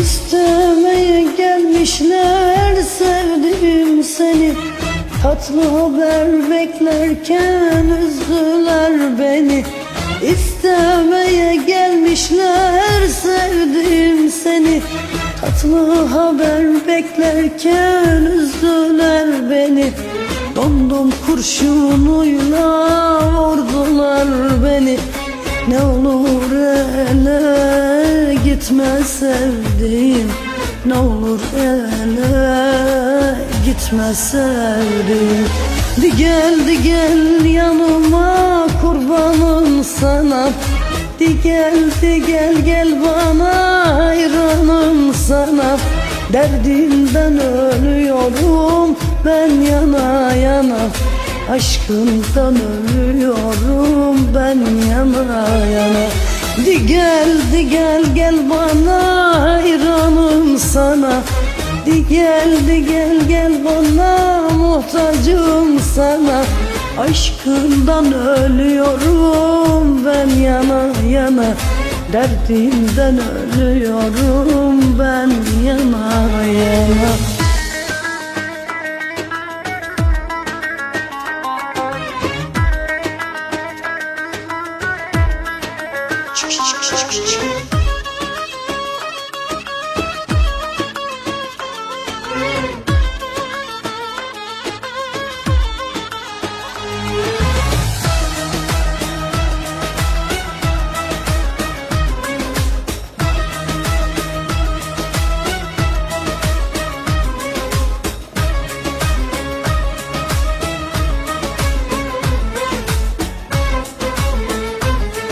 İstemeye gelmişler sevdim seni. Tatlı haber beklerken üzdüler beni. İstemeye gelmişler sevdim seni. Tatlı haber beklerken üzdüler beni. Dondum kurşunuyla vurdular beni. Ne olur ele gitme sevdiğim. Ne olur ele gitme sevdiğim. Di gel di gel yanıma kurbanım sana. Di gel di gel gel bana hayranım sana. Derdimden ölüyorum ben yana yana Aşkından ölüyorum ben yana yana. Di gel di gel gel bana hayranım sana. Di gel di gel gel bana muhtacım sana. Aşkından ölüyorum ben yana yana. Derdimden ölüyorum ben yana Jesus.